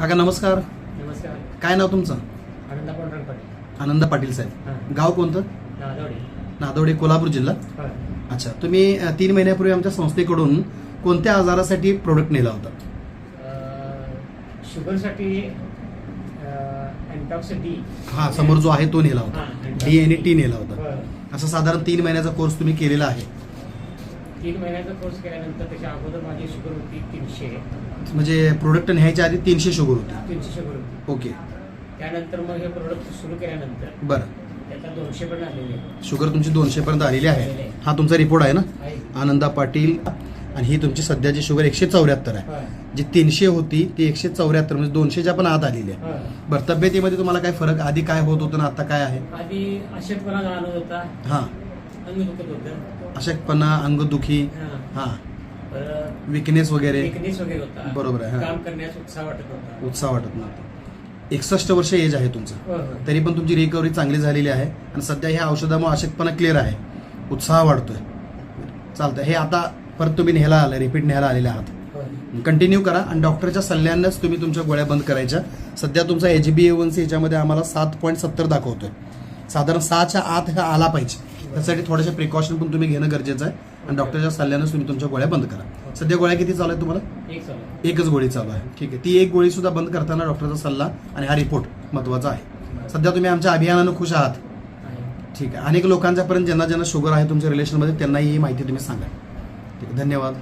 काका नमस्कार. नमस्कार. काय नाव तुमचं? आनंदा पांडुरंग पाटील आनंद पाटील साहेब. हां. गाव कोणतं? नादवडी. कोल्हापूर जिल्हा. होय अच्छा तुम्ही अ, तीन महिन्यापूर्वी आमच्या संस्थेकडून कोणत्या आजारासाठी प्रोडक्ट नेला होता? अं, शुगरसाठी अँटॉक्स डी हा समोर जो आहे तो नेला होता. हां, डी आणि टी नेला होता. होय. असं साधारण तीन महिन्याचा कोर्स तुम्ही केलेला आहे. तीन महिन्याचा कोर्स केल्यानंतर त्याच्या अगोदर माझी शुगर होती तीनशे. म्हणजे प्रोडक्ट न्यायच्या आधी तीनशे शुगर होती. तीनशे ओके. त्यानंतर मग हे प्रोडक्ट सुरू केल्यानंतर बरं. त्याचा दोनशे पण आलेले आहे. शुगर तुमची दोनशे पर्यंत आलेली आहे. हा तुमचा रिपोर्ट आहे ना? आहे. आनंदा पाटील आणि ही तुमची सध्याची शुगर एकशे चौऱ्याहत्तर आहे. होय. जी तीनशे होती ती एकशे चौऱ्याहत्तर म्हणजे दोनशेच्या पण आत आलेली आहे. होय. बरं तब्येतीमध्ये तुम्हाला काय फरक? आधी काय होत होतं ना आता काय आहे? आधी अशक्तपणा जाणवत होता. हां. अंग दुखत होतं. अशक्तपणा अंगदुखी. हां. हां. विकनेस वगैरे. Weakness वगैरे होता. बरोबर आहे, हां. काम करण्यास उत्साह वाटत होता उत्साह वाटत नव्हता. एकसष्ट वर्ष एज आहे तुमचं. होय, होय. तरी पण तुमची रिकव्हरी चांगली झालेली आहे आणि सध्या ह्या औषधामुळे अशक्तपणा क्लिअर आहे. उत्साह वाढतोय. चालतंय. हे आता परत तुम्ही न्यायला आले रिपीट न्यायला आलेले आहात. कंटिन्यू करा आणि डॉक्टरच्या सल्ल्यानंच तुम्ही तुमच्या गोळ्या बंद करायच्या. सध्या तुमचा H B A one C याच्यामध्ये आम्हाला सात पॉईंट सत्तर दाखवतोय. साधारण सहाच्या आत हा आला पाहिजे. त्यासाठी थोडेसे प्रिकॉशन पण तुम्ही घेणं गरजेचं आहे. आणि डॉक्टरच्या सल्ल्यानंच तुम्ही तुमच्या गोळ्या बंद करा. सध्या गोळ्या किती चालू आहेत तुम्हाला? एकच गोळी चालू आहे. ठीक आहे. ती एक गोळी सुद्धा बंद करताना डॉक्टरचा सल्ला आणि हा रिपोर्ट महत्त्वाचा आहे. सध्या तुम्ही आमच्या अभियानानं खुश आहात? आहे. ठीक आहे. अनेक लोकांच्यापर्यंत ज्यांना ज्यांना शुगर आहे तुमच्या रिलेशनमध्ये त्यांनाही ही माहिती तुम्ही सांगा. ठीक आहे. धन्यवाद.